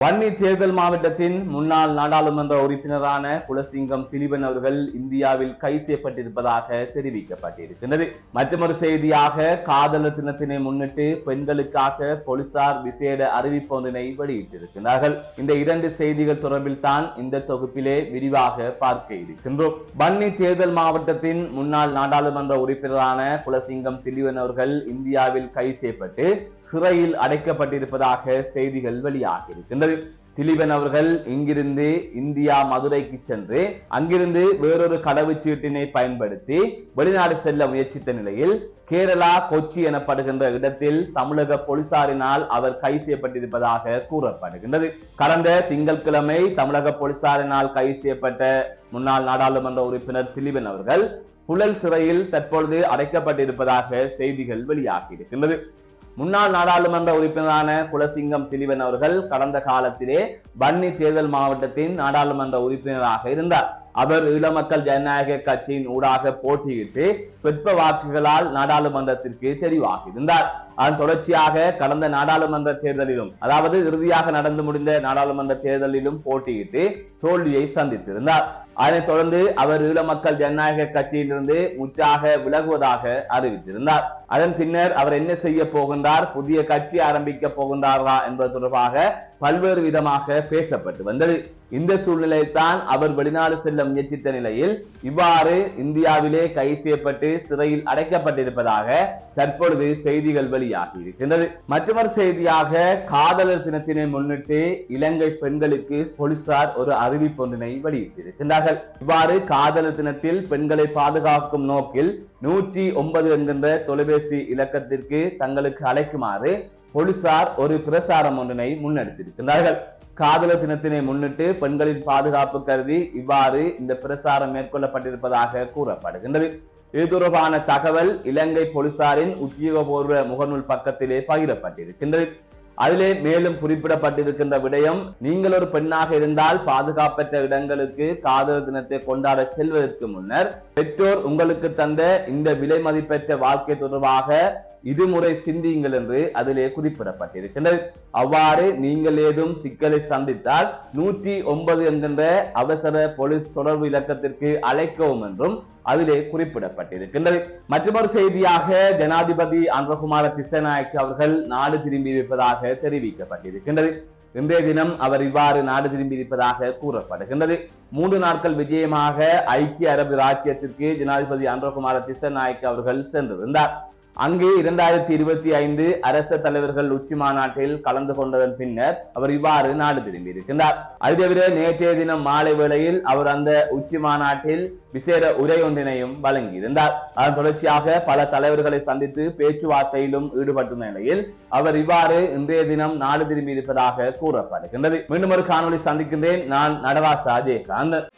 வன்னி தேர்தல் மாவட்டத்தின் முன்னாள் நாடாளுமன்ற உறுப்பினரான குலசிங்கம் திலீபன் அவர்கள் இந்தியாவில் கைது செய்யப்பட்டிருப்பதாக தெரிவிக்கப்பட்டிருக்கிறது மற்றொரு செய்தியாக காதலர் தினத்தினை முன்னிட்டு பெண்களுக்காக போலீசார் விசேட அறிவிப்பு ஒன்றினை வெளியிட்டிருக்கிறார்கள் இந்த இரண்டு செய்திகள் தொடர்பில் தான் இந்த தொகுப்பிலே விரிவாக பார்க்க இருக்கின்றோம். வன்னி தேர்தல் மாவட்டத்தின் முன்னாள் நாடாளுமன்ற உறுப்பினரான குலசிங்கம் திலீபன் அவர்கள் இந்தியாவில் கைது செய்யப்பட்டு சிறையில் அடைக்கப்பட்டிருப்பதாக செய்திகள் வெளியாகி இருக்கின்றது திலீபன் அவர்கள் இங்கிருந்து இந்தியா மதுரைக்கு சென்று அங்கிருந்து வேறொரு கடவுச்சீட்டினை பயன்படுத்தி வெளிநாடு செல்ல முயற்சித்த நிலையில் கேரளா கொச்சி எனப்படுகின்ற இடத்தில் தமிழக போலீசாரினால் அவர் கைது செய்யப்பட்டிருப்பதாக கூறப்படுகின்றது. கடந்த திங்கட்கிழமை தமிழக போலீசாரினால் கைது செய்யப்பட்ட முன்னாள் நாடாளுமன்ற உறுப்பினர் திலீபன் அவர்கள் புழல் சிறையில் தற்பொழுது அடைக்கப்பட்டிருப்பதாக செய்திகள் வெளியாகி இருக்கின்றது. முன்னாள் நாடாளுமன்ற உறுப்பினரான குலசிங்கம் திலீபன் அவர்கள் கடந்த காலத்திலே வன்னி தேர்தல் மாவட்டத்தின் நாடாளுமன்ற உறுப்பினராக இருந்தார். அவர் ஈழமக்கள் ஜனநாயக கட்சியின் ஊடாக போட்டியிட்டு சொற்ப வாக்குகளால் நாடாளுமன்றத்திற்கு தெரிவாகி இருந்தார். அதன் தொடர்ச்சியாக கடந்த நாடாளுமன்ற தேர்தலிலும் அதாவது இறுதியாக நடந்து முடிந்த நாடாளுமன்ற தேர்தலிலும் போட்டியிட்டு தோல்வியை சந்தித்திருந்தார். அதனைத் தொடர்ந்து அவர் ஈழமக்கள் ஜனநாயக கட்சியிலிருந்து முற்றாக விலகுவதாக அறிவித்திருந்தார். அதன் பின்னர் அவர் என்ன செய்ய போகின்றார்? புதிய கட்சி ஆரம்பிக்க போகின்றாரா என்பது தொடர்பாக பல்வேறு விதமாக பேசப்பட்டு வந்தது. இந்த சூழ்நிலையில் தான் அவர் வெளிநாடு செல்ல முயற்சித்த நிலையில் இவ்வாறு இந்தியாவிலே கைது செய்யப்பட்டு சிறையில் அடைக்கப்பட்டிருப்பதாக தற்பொழுது செய்திகள் வெளியாகி இருக்கின்றது. மற்றொரு செய்தியாக காதலர் தினத்தினை முன்னிட்டு இலங்கை பெண்களுக்கு போலீசார் ஒரு அறிவிப்பொன்றினை வெளியிட்டிருக்கின்றார்கள். இவ்வாறு காதலர் தினத்தில் பெண்களை பாதுகாக்கும் நோக்கில் நூற்றி ஒன்பது என்கின்ற தொலைபேசி இலக்கத்திற்கு தங்களுக்கு அழைக்குமாறு போலீசார் ஒரு பிரசாரம் ஒன்றினை முன்னெடுத்திருக்கிறார்கள் காதலர் தினத்தினை முன்னிட்டு பெண்களின் பாதுகாப்பு கருதி இவ்வாறு இந்த பிரசாரம் மேற்கொள்ளப்பட்டிருப்பதாக கூறப்படுகின்றது. இது தொடர்பான தகவல் இலங்கை போலீசாரின் உத்தியோகபூர்வ முகநூல் பக்கத்திலே பகிரப்பட்டிருக்கின்றது. அதிலே மேலும் குறிப்பிடப்பட்டிருக்கின்ற விடயம் நீங்கள் ஒரு பெண்ணாக இருந்தால் பாதுகாப்பற்ற இடங்களுக்கு காதல் தினத்தை கொண்டாட செல்வதற்கு முன்னர் பெற்றோர் உங்களுக்கு தந்த இந்த விலை மதிப்பற்ற வாழ்க்கை தொடர்பாக இருமுறை சிந்தியுங்கள் என்று அதிலே குறிப்பிடப்பட்டிருக்கின்றது. அவ்வாறு நீங்கள் ஏதும் சிக்கலை சந்தித்தால் நூற்றி ஒன்பது என்கின்ற அவசர போலீஸ் தொடர்பு இலக்கத்திற்கு அழைக்கவும் என்றும் அதிலே குறிப்பிடப்பட்டிருக்கின்றது. மற்றொரு செய்தியாக ஜனாதிபதி அன்றகுமார திசநாயக் அவர்கள் நாடு திரும்பி இருப்பதாக தெரிவிக்கப்பட்டிருக்கின்றது. இன்றைய தினம் அவர் இவ்வாறு நாடு திரும்பி இருப்பதாக கூறப்படுகின்றது. மூன்று நாட்கள் விஜயமாக ஐக்கிய அரபு ராஜ்யத்திற்கு ஜனாதிபதி அன்றகுமார திசநாயக் அவர்கள் சென்றிருந்தார். அங்கு இரண்டாயிரத்தி இருபத்தி ஐந்து அரச தலைவர்கள் உச்சி மாநாட்டில் கலந்து கொண்டதன் பின்னர் அவர் இவ்வாறு நாடு திரும்பி இருக்கின்றார். அது தவிர நேற்றைய தினம் மாலை வேளையில் அவர் அந்த உச்சி மாநாட்டில் விசேட உரை ஒன்றினையும் வழங்கியிருந்தார். அதன் தொடர்ச்சியாக பல தலைவர்களை சந்தித்து பேச்சுவார்த்தையிலும் ஈடுபட்டுள்ள நிலையில் அவர் இவ்வாறு இன்றைய தினம் நாடு திரும்பி இருப்பதாக கூறப்படுகின்றது. மீண்டும் ஒரு காணொலி சந்திக்கின்றேன். நான் நடராசா ஜெயகாந்தன்.